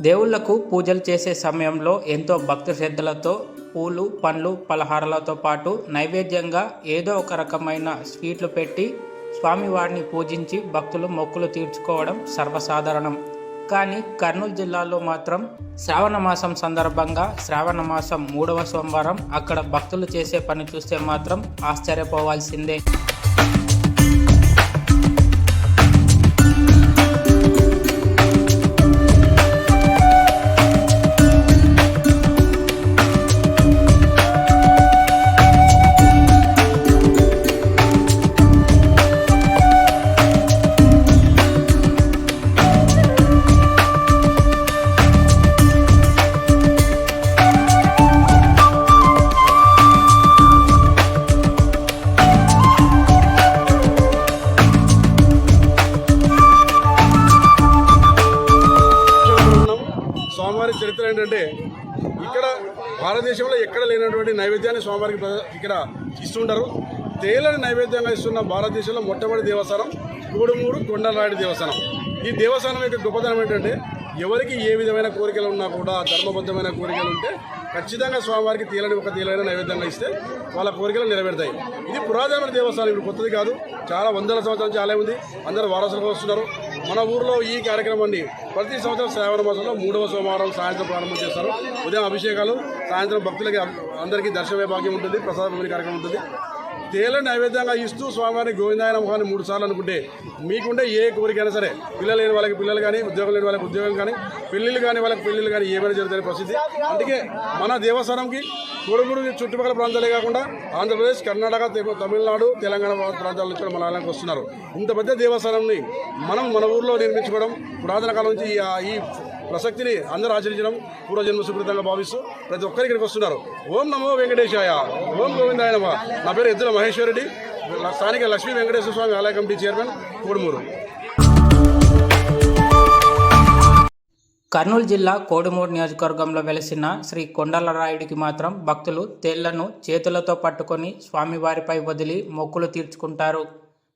దేవుళ్ళకు పూజలు చేసే సమయంలో ఎంతో భక్తి శ్రద్ధలతో పూలు పండ్లు పలహారాలతో పాటు నైవేద్యంగా ఏదో ఒక రకమైన స్వీట్లు పెట్టి స్వామివారిని పూజించి భక్తులు మొక్కులు తీర్చుకోవడం సర్వసాధారణం. కానీ కర్నూలు జిల్లాలో మాత్రం శ్రావణ మాసం సందర్భంగా శ్రావణ మాసం మూడవ సోమవారం అక్కడ భక్తులు చేసే పని చూస్తే మాత్రం ఆశ్చర్యపోవాల్సిందే. స్వామివారి చరిత్ర ఏంటంటే ఇక్కడ భారతదేశంలో ఎక్కడ లేనటువంటి నైవేద్యాన్ని స్వామివారికి ప్ర- ఇక్కడ ఇస్తుంటారు. తేలని నైవేద్యంగా ఇస్తున్న భారతదేశంలో మొట్టమొదటి దేవస్థానం గూడుమూరు కొండలరాయుడు దేవస్థానం. ఈ దేవస్థానం యొక్క గొప్పతనం ఏంటంటే ఎవరికి ఏ విధమైన కోరికలు ఉన్నా కూడా ధర్మబద్ధమైన కోరికలు ఉంటే ఖచ్చితంగా స్వామివారికి తేలని ఒక తేలైన నైవేద్యంగా ఇస్తే వాళ్ళ కోరికలు నెరవేరుతాయి. ఇది పురాతనమైన దేవస్థానం ఇప్పుడు కొత్తది కాదు. చాలా వందల సంవత్సరాల నుంచి ఆలయం ఉంది. అందరూ వారసులుగా వస్తున్నారు. మన ఊర్లో ఈ కార్యక్రమాన్ని ప్రతి సంవత్సరం శ్రావణ మాసంలో మూడవ సోమవారం సాయంత్రం ప్రారంభం చేస్తారు. ఉదయం అభిషేకాలు సాయంత్రం భక్తులకి అందరికీ దర్శనమే భాగ్యం ఉంటుంది ప్రసాద కార్యక్రమం ఉంటుంది. తేల నైవేద్యంగా ఇస్తూ స్వామివారిని గోవిందాయన ముఖాన్ని మూడు సార్లు అనుకుంటే మీకుంటే ఏ కోరికైనా సరే పిల్లలు లేని వాళ్ళకి పిల్లలు కానీ ఉద్యోగం లేని వాళ్ళకి ఉద్యోగం కానీ పెళ్ళిళ్ళు కానీ వాళ్ళకి పెళ్ళిళ్ళు కానీ ఏమైనా జరుగుతాయి పరిస్థితి. అందుకే మన దేవస్థానంకి కొడుగురు చుట్టుపక్కల ప్రాంతాలే కాకుండా ఆంధ్రప్రదేశ్ కర్ణాటక తమిళనాడు తెలంగాణ ప్రాంతాల నుంచి మన ఆలయానికి వస్తున్నారు. ఇంత పెద్ద దేవస్థానంని మనం మన ఊర్లో నిర్మించుకోవడం పురాతన కాలం నుంచి ఈ ప్రసక్తిని అందరూ ఆచరించడం పూర్వజన్మ సుకృతంగా భావిస్తూ ప్రతి ఒక్కరు ఇక్కడికి వస్తున్నారు. ఓం నమో వెంకటేశాయ. ఓం గోవిందాయ నమ. నా పేరు ఎద్దుల మహేశ్వరుడి స్థానిక లక్ష్మీ వెంకటేశ్వర స్వామి ఆలయ కమిటీ చైర్మన్ కోడుమూరు. కర్నూలు జిల్లా కోడుమూరు నియోజకవర్గంలో వెలిసిన శ్రీ కొండలరాయుడికి మాత్రం భక్తులు తేళ్ళను చేతులతో పట్టుకొని స్వామివారిపై వదిలి మొక్కులు తీర్చుకుంటారు.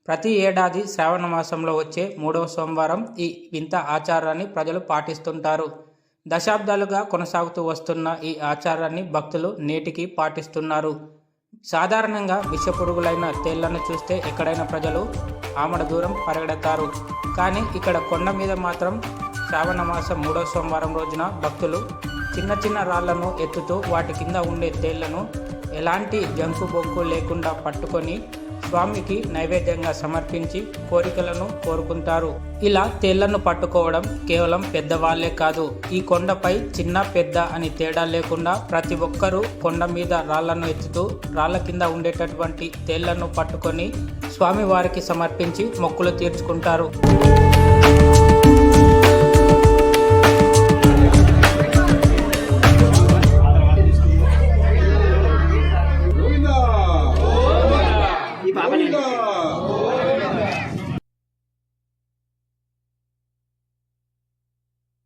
ప్రతి ఏడాది శ్రావణ మాసంలో వచ్చే మూడవ సోమవారం ఈ వింత ఆచారాన్ని ప్రజలు పాటిస్తుంటారు. దశాబ్దాలుగా కొనసాగుతూ వస్తున్న ఈ ఆచారాన్ని భక్తులు నేటికి పాటిస్తున్నారు. సాధారణంగా విషపురుగులైన తేళ్ళను చూస్తే ఎక్కడైనా ప్రజలు ఆమడ దూరం పరిగెడతారు. కానీ ఇక్కడ కొండ మీద మాత్రం శ్రావణ మాసం మూడో సోమవారం రోజున భక్తులు చిన్న చిన్న రాళ్ళను ఎత్తుతూ వాటి కింద ఉండే తేళ్ళను ఎలాంటి జంకు బొంకు లేకుండా పట్టుకొని స్వామికి నైవేద్యంగా సమర్పించి కోరికలను కోరుకుంటారు. ఇలా తేళ్ళను పట్టుకోవడం కేవలం పెద్దవాళ్ళే కాదు ఈ కొండపై చిన్న పెద్ద అని తేడా లేకుండా ప్రతి ఒక్కరూ కొండ మీద రాళ్ళను ఎత్తుతూ రాళ్ళ కింద ఉండేటటువంటి తేళ్ళను పట్టుకొని స్వామివారికి సమర్పించి మొక్కులు తీర్చుకుంటారు.